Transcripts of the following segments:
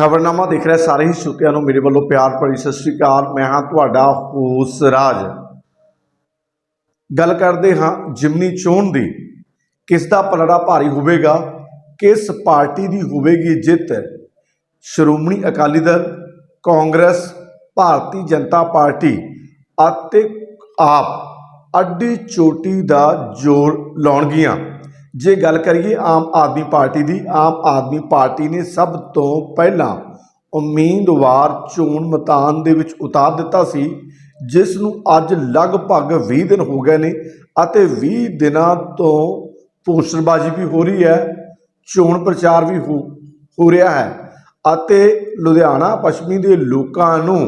ਖਬਰਨਾਮਾ ਦੇਖ ਰਹੇ ਸਾਰੇ ਹੀ ਸਰੋਤਿਆਂ ਨੂੰ ਮੇਰੇ ਵੱਲੋਂ ਪਿਆਰ ਭਰੀ ਸਤਿ ਸ੍ਰੀ ਅਕਾਲ। ਮੈਂ ਹਾਂ ਤੁਹਾਡਾ ਹੋਸ ਰਾਜ ਗੱਲ ਕਰਦੇ ਹਾਂ ਜਿਮਨੀ ਚੋਣ ਦੀ। ਕਿਸ ਦਾ ਪਲੜਾ ਭਾਰੀ ਹੋਵੇਗਾ? ਕਿਸ ਪਾਰਟੀ ਦੀ ਹੋਵੇਗੀ ਜਿੱਤ? ਸ਼੍ਰੋਮਣੀ ਅਕਾਲੀ ਦਲ, ਕਾਂਗਰਸ, ਭਾਰਤੀ ਜਨਤਾ ਪਾਰਟੀ ਅਤੇ ਆਪ ਅੱਡੀ ਚੋਟੀ ਦਾ ਜੋਰ ਲਾਉਣਗੀਆਂ। ਜੇ ਗੱਲ ਕਰੀਏ ਆਮ ਆਦਮੀ ਪਾਰਟੀ ਦੀ, ਆਮ ਆਦਮੀ ਪਾਰਟੀ ਨੇ ਸਭ ਤੋਂ ਪਹਿਲਾਂ ਉਮੀਦਵਾਰ ਚੋਣ ਮੈਦਾਨ ਦੇ ਵਿੱਚ ਉਤਾਰ ਦਿੱਤਾ ਸੀ, ਜਿਸ ਨੂੰ ਅੱਜ ਲਗਭਗ 20 ਦਿਨ ਹੋ ਗਏ ਨੇ ਅਤੇ 20 ਦਿਨਾਂ ਤੋਂ ਪੋਸਟਰਬਾਜ਼ੀ ਵੀ ਹੋ ਰਹੀ ਹੈ, ਚੋਣ ਪ੍ਰਚਾਰ ਵੀ ਹੋ ਰਿਹਾ ਹੈ ਅਤੇ ਲੁਧਿਆਣਾ ਪੱਛਮੀ ਦੇ ਲੋਕਾਂ ਨੂੰ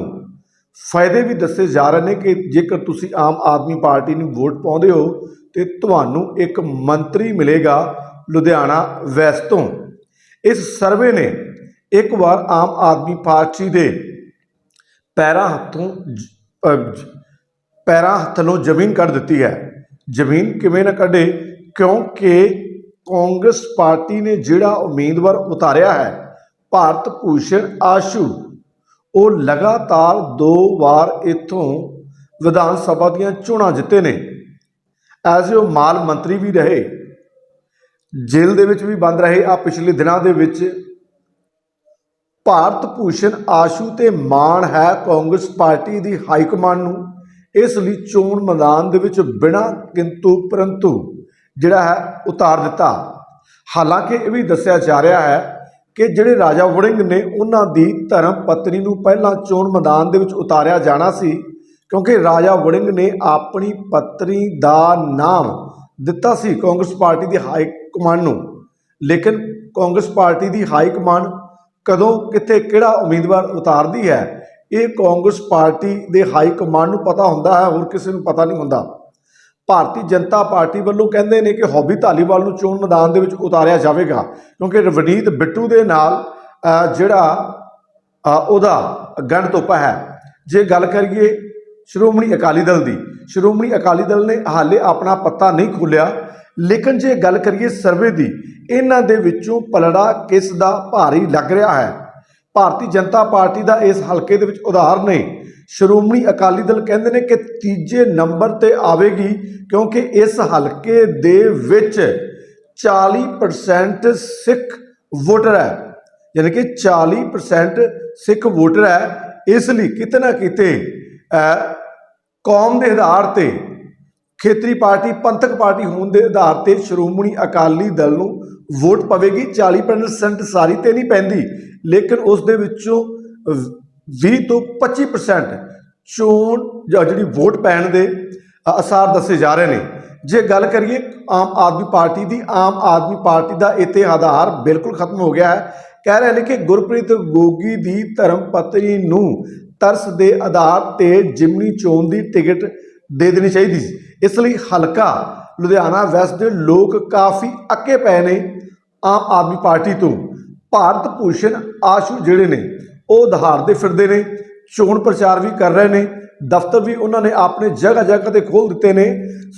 ਫਾਇਦੇ ਵੀ ਦੱਸੇ ਜਾ ਰਹੇ ਨੇ ਕਿ ਜੇਕਰ ਤੁਸੀਂ ਆਮ ਆਦਮੀ ਪਾਰਟੀ ਨੂੰ ਵੋਟ ਪਾਉਂਦੇ ਹੋ ਤੇ ਤੁਹਾਨੂੰ ਇੱਕ ਮੰਤਰੀ ਮਿਲੇਗਾ ਲੁਧਿਆਣਾ ਵੈਸਟ ਤੋਂ। ਇਸ ਸਰਵੇ ਨੇ ਇੱਕ ਵਾਰ ਆਮ ਆਦਮੀ ਪਾਰਟੀ ਦੇ ਪੈਰਾਂ ਹੱਥੋਂ ਜ- ਅਹ, ਜ- ਪੈਰਾਂ ਹੱਥੋਂ ਜ਼ਮੀਨ ਕੱਢ ਦਿੱਤੀ ਹੈ। ਜ਼ਮੀਨ ਕਿਵੇਂ ਨਾ ਕੱਢੇ? ਕਿਉਂਕਿ ਕਾਂਗਰਸ ਪਾਰਟੀ ਨੇ ਜਿਹੜਾ ਉਮੀਦਵਾਰ ਉਤਾਰਿਆ ਹੈ, ਭਾਰਤ ਭੂਸ਼ਣ ਆਸ਼ੂ, ਉਹ ਲਗਾਤਾਰ ਦੋ ਵਾਰ ਇੱਥੋਂ ਵਿਧਾਨ ਸਭਾ ਦੀਆਂ ਚੋਣਾਂ ਜਿੱਤੇ ਨੇ। ਐਜ਼ ਉਹ ਮਾਲ ਮੰਤਰੀ ਵੀ ਰਹੇ, ਜੇਲ੍ਹ ਦੇ ਵਿੱਚ ਵੀ ਬੰਦ ਰਹੇ। ਆ ਪਿਛਲੇ ਦਿਨਾਂ ਦੇ ਵਿੱਚ ਭਾਰਤ ਭੂਸ਼ਣ ਆਸ਼ੂ ਤੇ ਮਾਣ ਹੈ ਕਾਂਗਰਸ ਪਾਰਟੀ ਦੀ ਹਾਈ ਕਮਾਂਡ ਨੂੰ। ਇਸ ਲਈ ਚੋਣ ਮੈਦਾਨ ਦੇ ਵਿੱਚ ਬਿਨਾਂ ਕਿੰਤੂ ਪਰੰਤੂ ਜਿਹੜਾ ਹੈ ਉਤਾਰ ਦਿੱਤਾ। ਹਾਲਾਂਕਿ ਇਹ ਵੀ ਦੱਸਿਆ ਜਾ ਰਿਹਾ ਹੈ ਕਿ ਜਿਹੜੇ ਰਾਜਾ ਵੜਿੰਗ ਨੇ, ਉਹਨਾਂ ਦੀ ਧਰਮ ਪਤਨੀ ਨੂੰ ਪਹਿਲਾਂ ਚੋਣ ਮੈਦਾਨ ਦੇ ਵਿੱਚ ਉਤਾਰਿਆ ਜਾਣਾ ਸੀ। ਕਿਉਂਕਿ ਰਾਜਾ ਵੜਿੰਗ ਨੇ ਆਪਣੀ ਪਤਨੀ ਦਾ ਨਾਮ ਦਿੱਤਾ ਸੀ ਕਾਂਗਰਸ ਪਾਰਟੀ ਦੀ ਹਾਈ ਕਮਾਂਡ ਨੂੰ। ਲੇਕਿਨ ਕਾਂਗਰਸ ਪਾਰਟੀ ਦੀ ਹਾਈ ਕਮਾਂਡ ਕਦੋਂ, ਕਿੱਥੇ, ਕਿਹੜਾ ਉਮੀਦਵਾਰ ਉਤਾਰਦੀ ਹੈ, ਇਹ ਕਾਂਗਰਸ ਪਾਰਟੀ ਦੇ ਹਾਈ ਕਮਾਂਡ ਨੂੰ ਪਤਾ ਹੁੰਦਾ ਹੈ, ਹੋਰ ਕਿਸੇ ਨੂੰ ਪਤਾ ਨਹੀਂ ਹੁੰਦਾ। ਭਾਰਤੀ ਜਨਤਾ ਪਾਰਟੀ ਵੱਲੋਂ ਕਹਿੰਦੇ ਨੇ ਕਿ ਹੌਬੀ ਧਾਲੀਵਾਲ ਨੂੰ ਚੋਣ ਮੈਦਾਨ ਦੇ ਵਿੱਚ ਉਤਾਰਿਆ ਜਾਵੇਗਾ, ਕਿਉਂਕਿ ਰਵਨੀਤ ਬਿੱਟੂ ਦੇ ਨਾਲ ਜਿਹੜਾ ਉਹਦਾ ਗੰਢ ਤੋਪਾ ਹੈ। ਜੇ ਗੱਲ ਕਰੀਏ ਸ਼੍ਰੋਮਣੀ ਅਕਾਲੀ ਦਲ ਦੀ। ਸ਼੍ਰੋਮਣੀ ਅਕਾਲੀ ਦਲ ਨੇ ਹਾਲੇ ਆਪਣਾ ਪੱਤਾ ਨਹੀਂ ਖੋਲਿਆ ਲੇਕਿਨ ਜੇ ਗੱਲ ਕਰੀਏ ਸਰਵੇ ਦੀ, ਇਹਨਾਂ ਦੇ ਵਿੱਚੋਂ ਪਲੜਾ ਕਿਸ ਦਾ ਭਾਰੀ ਲੱਗ ਰਿਹਾ ਹੈ? ਭਾਰਤੀ ਜਨਤਾ ਪਾਰਟੀ ਦਾ ਇਸ ਹਲਕੇ ਦੇ ਵਿੱਚ ਉਦਾਹਰਨ ਨੇ। ਸ਼੍ਰੋਮਣੀ ਅਕਾਲੀ ਦਲ ਕਹਿੰਦੇ ਨੇ ਕਿ ਤੀਜੇ ਨੰਬਰ ਤੇ ਆਵੇਗੀ ਕਿਉਂਕਿ ਇਸ ਹਲਕੇ ਦੇ ਵਿੱਚ 40% ਸਿੱਖ ਵੋਟਰ ਹੈ। ਯਾਨੀ ਕਿ 40% ਸਿੱਖ ਵੋਟਰ ਹੈ। ਇਸ ਲਈ ਕਿਤੇ ਨਾ ਕਿਤੇ ਕੌਮ ਦੇ ਆਧਾਰ ਤੇ ਖੇਤਰੀ ਪਾਰਟੀ ਪੰਥਕ ਪਾਰਟੀ ਹੋਣ ਦੇ ਆਧਾਰ ਤੇ ਸ਼੍ਰੋਮਣੀ ਅਕਾਲੀ ਦਲ ਨੂੰ ਵੋਟ ਪਵੇਗੀ। 40% ਸਾਰੀ ਤੇ ਨਹੀਂ ਪੈਂਦੀ ਲੇਕਿਨ ਉਸ ਦੇ ਵਿੱਚੋਂ ਅਹ, 20 ਤੋਂ 25% ਚੋਣ ਜਾਂ ਜਿਹੜੀ ਵੋਟ ਪੈਣ ਦੇ ਅਸਾਰ ਦੱਸੇ ਜਾ ਰਹੇ ਨੇ। ਜੇ ਗੱਲ ਕਰੀਏ ਆਮ ਆਦਮੀ ਪਾਰਟੀ ਦੀ ਆਮ ਆਦਮੀ ਪਾਰਟੀ ਦਾ ਇੱਥੇ ਆਧਾਰ ਬਿਲਕੁਲ ਖਤਮ ਹੋ ਗਿਆ ਹੈ। ਕਹਿ ਰਹੇ ਨੇ ਕਿ ਗੁਰਪ੍ਰੀਤ ਗੋਗੀ ਦੀ ਧਰਮ ਪਤਨੀ ਨੂੰ ਤਰਸ ਦੇ ਆਧਾਰ ਤੇ ਜਿਮਨੀ ਚੋਣ ਦੀ ਟਿਕਟ ਦੇ ਦੇਣੀ ਚਾਹੀਦੀ ਸੀ। ਇਸ ਲਈ ਹਲਕਾ ਲੁਧਿਆਣਾ ਵੈਸਟ ਦੇ ਲੋਕ ਕਾਫੀ ਅੱਕੇ ਪਏ ਨੇ ਆਮ ਆਦਮੀ ਪਾਰਟੀ ਤੋਂ। ਭਾਰਤ ਭੂਸ਼ਣ ਆਸ਼ੂ ਜਿਹੜੇ ਨੇ, ਉਹ ਦਹਾੜਦੇ ਫਿਰਦੇ ਨੇ, ਚੋਣ ਪ੍ਰਚਾਰ ਵੀ ਕਰ ਰਹੇ ਨੇ, ਦਫ਼ਤਰ ਵੀ ਉਹਨਾਂ ਨੇ ਆਪਣੇ ਜਗ੍ਹਾ ਜਗ੍ਹਾ ਤੇ ਖੋਲ ਦਿੱਤੇ ਨੇ।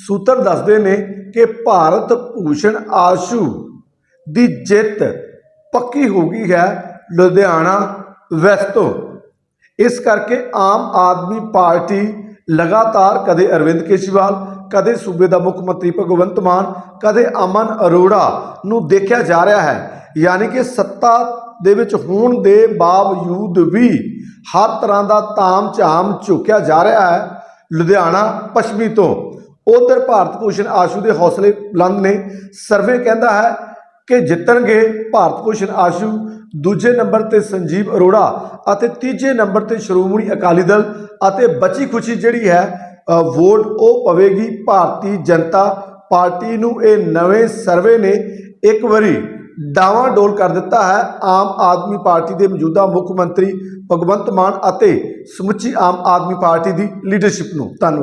ਸੂਤਰ ਦੱਸਦੇ ਨੇ ਕਿ ਭਾਰਤ ਭੂਸ਼ਣ ਆਸ਼ੂ ਦੀ ਜਿੱਤ ਪੱਕੀ ਹੋ ਗਈ ਹੈ ਲੁਧਿਆਣਾ ਵੈਸਟ ਤੋਂ। ਇਸ ਕਰਕੇ ਆਮ ਆਦਮੀ ਪਾਰਟੀ ਲਗਾਤਾਰ ਕਦੇ ਅਰਵਿੰਦ ਕੇਜਰੀਵਾਲ, ਕਦੇ ਸੂਬੇ ਦਾ ਮੁੱਖ ਮੰਤਰੀ ਭਗਵੰਤ ਮਾਨ, ਕਦੇ ਅਮਨ ਅਰੋੜਾ ਨੂੰ ਦੇਖਿਆ ਜਾ ਰਿਹਾ ਹੈ। ਯਾਨੀ ਕਿ ਸੱਤਾ ਦੇ ਵਿੱਚ ਹੋਣ ਦੇ ਬਾਵਜੂਦ ਵੀ ਹਰ ਤਰ੍ਹਾਂ ਦਾ ਤਾਮ ਝਾਮ ਝੁਕਿਆ ਜਾ ਰਿਹਾ ਹੈ ਲੁਧਿਆਣਾ, ਪੱਛਮੀ ਤੋਂ। ਉਧਰ ਭਾਰਤ ਭੂਸ਼ਣ ਆਸ਼ੂ ਦੇ ਹੌਸਲੇ ਬੁਲੰਦ ਨੇ। ਸਰਵੇ ਕਹਿੰਦਾ ਹੈ ਕਿ ਜਿੱਤਣਗੇ ਭਾਰਤ ਭੂਸ਼ਣ ਆਸ਼ੂ, ਦੂਜੇ ਨੰਬਰ ਤੇ ਸੰਜੀਵ ਅਰੋੜਾ ਅਤੇ ਤੀਜੇ ਨੰਬਰ ਤੇ ਸ਼੍ਰੋਮਣੀ ਅਕਾਲੀ ਦਲ ਅਤੇ ਬਚੀ ਖੁਸ਼ੀ ਜਿਹੜੀ ਹੈ ਵੋਟ ਉਹ ਪਵੇਗੀ ਭਾਰਤੀ ਜਨਤਾ ਪਾਰਟੀ ਨੂੰ। ਇਹ ਨਵੇਂ ਸਰਵੇ ਨੇ ਇੱਕ ਵਾਰੀ ਡਾਵਾਂ ਡੋਲ ਕਰ ਦਿੱਤਾ ਹੈ। ਆਮ ਆਦਮੀ ਪਾਰਟੀ ਦੇ ਮੌਜੂਦਾ ਮੁੱਖ ਮੰਤਰੀ ਭਗਵੰਤ ਮਾਨ ਅਤੇ ਸਮੁੱਚੀ ਆਮ ਆਦਮੀ ਪਾਰਟੀ ਦੀ ਲੀਡਰਸ਼ਿਪ ਨੂੰ। ਧੰਨਵਾਦ।